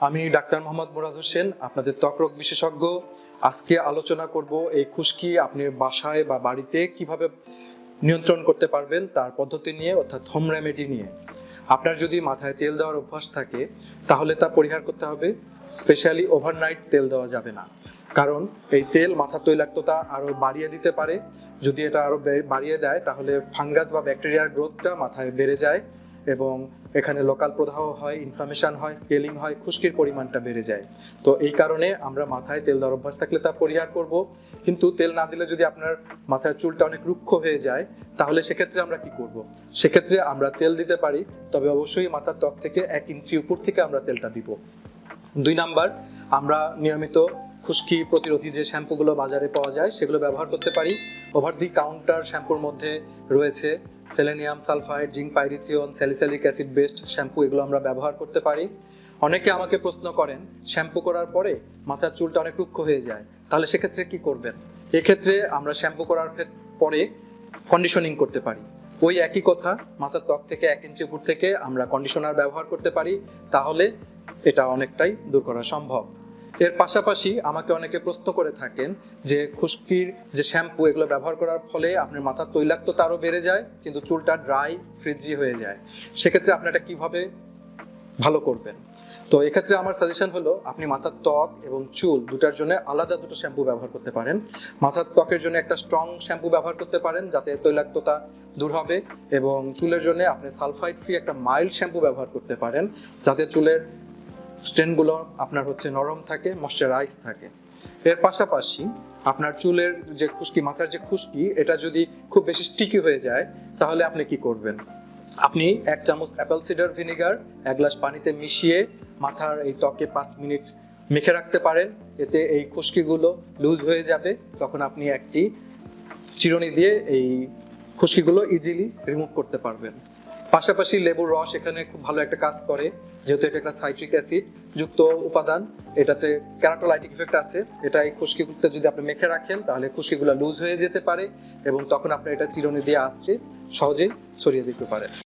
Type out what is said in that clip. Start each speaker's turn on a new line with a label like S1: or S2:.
S1: আমি ডাক্তার মোহাম্মদ মুরাদ হোসেন, আপনাদের ত্বক রোগ বিশেষজ্ঞ। আজকে আলোচনা করব এই খুশকি আপনি বাসায় বা বাড়িতে কীভাবে নিয়ন্ত্রণ করতে পারবেন তার পদ্ধতি নিয়ে, অর্থাৎ হোম রেমেডি নিয়ে। আপনার যদি মাথায় তেল দেওয়ার অভ্যাস থাকে, তাহলে তা পরিহার করতে হবে। স্পেশালি ওভারনাইট তেল দেওয়া যাবে না। কারণ এই তেল মাথার তৈলাক্ততা আরও বাড়িয়ে দিতে পারে। যদি এটা আরও বাড়িয়ে দেয়, তাহলে ফাঙ্গাস বা ব্যাকটেরিয়ার গ্রোথটা মাথায় বেড়ে যায়। এবং এখানে লোকাল প্রদাহ হয় ইনফ্লামেশন হয় স্কেলিং হয়, খুশকির পরিমাণটা বেড়ে যায়। তো এই কারণে আমরা মাথায় তেল দেওয়ার অভ্যাস থাকলে তা পরিহার করব। কিন্তু তেল না দিলে যদি আপনার মাথার চুলটা অনেক রুক্ষ হয়ে যায়, তাহলে সেক্ষেত্রে আমরা কি করব? সেক্ষেত্রে আমরা তেল দিতে পারি, তবে অবশ্যই মাথার ত্বক থেকে এক ইঞ্চি উপর থেকে আমরা তেলটা দিব। দুই নাম্বার, আমরা নিয়মিত খুশকি প্রতিরোধী যে শ্যাম্পুগুলো বাজারে পাওয়া যায়, সেগুলো ব্যবহার করতে পারি। ওভার দি কাউন্টার শ্যাম্পুর মধ্যে রয়েছে selenium sulphide, zinc, pyrithione, salicylic acid based shampoo, এগুলো আমরা ব্যবহার করতে পারি। অনেকে আমাকে প্রশ্ন করেন, শ্যাম্পু করার পরে মাথার চুলটা অনেক রুক্ষ হয়ে যায়, তাহলে সেক্ষেত্রে কি করবেন? এক্ষেত্রে আমরা শ্যাম্পু করার পরে কন্ডিশনিং করতে পারি। ওই একই কথা, মাথার ত্বক থেকে এক ইঞ্চি উপর থেকে আমরা কন্ডিশনার ব্যবহার করতে পারি, তাহলে এটা অনেকটাই দূর করা সম্ভব। এর পাশাপাশি আমাকে অনেকে প্রশ্ন করে থাকেন যে খুশকির যে শ্যাম্পু এগুলো ব্যবহার করার ফলে আপনার মাথার তৈলাক্ততা আরও বেড়ে যায়, কিন্তু চুলটা ড্রাই, ফ্রিজি হয়ে যায়। সেক্ষেত্রে আপনি এটা কীভাবে ভালো করবেন? তো এক্ষেত্রে আমার সাজেশন হলো, আপনি মাথার ত্বক এবং চুল দুটার জন্য আলাদা দুটো শ্যাম্পু ব্যবহার করতে পারেন। মাথার ত্বকের জন্য একটা স্ট্রং শ্যাম্পু ব্যবহার করতে পারেন, যাতে তৈলাক্ততা দূর হবে। এবং চুলের জন্য আপনি সালফাইড ফ্রি একটা মাইল্ড শ্যাম্পু ব্যবহার করতে পারেন, যাতে চুলের স্ট্রেনগুলো আপনার হচ্ছে নরম থাকে ময়শ্চারাইজ থাকে। এর পাশাপাশি আপনার চুলের যে খুশকি, মাথার যে খুশকি, এটা যদি খুব বেশি স্টিকি হয়ে যায়, তাহলে আপনি কি করবেন? আপনি এক চামচ অ্যাপেল সিডার ভিনেগার এক গ্লাস পানিতে মিশিয়ে মাথার এই ত্বকে পাঁচ মিনিট মেখে রাখতে পারেন। এতে এই খুশকিগুলো লুজ হয়ে যাবে। তখন আপনি একটি চিরুনি দিয়ে এই খুশকিগুলো ইজিলি রিমুভ করতে পারবেন। পাশাপাশি লেবুর রস এখানে খুব ভালো একটা কাজ করে, যেহেতু এটা একটা সাইট্রিক অ্যাসিড যুক্ত উপাদান, এটাতে ক্যারাটোলাইটিক ইফেক্ট আছে। এটা এই খুশকিগুলোতে যদি আপনি মেখে রাখেন, তাহলে খুশকিগুলো লুজ হয়ে যেতে পারে এবং তখন আপনি এটা চিরনি দিয়ে আসছে সহজেই ছড়িয়ে দিতে পারেন।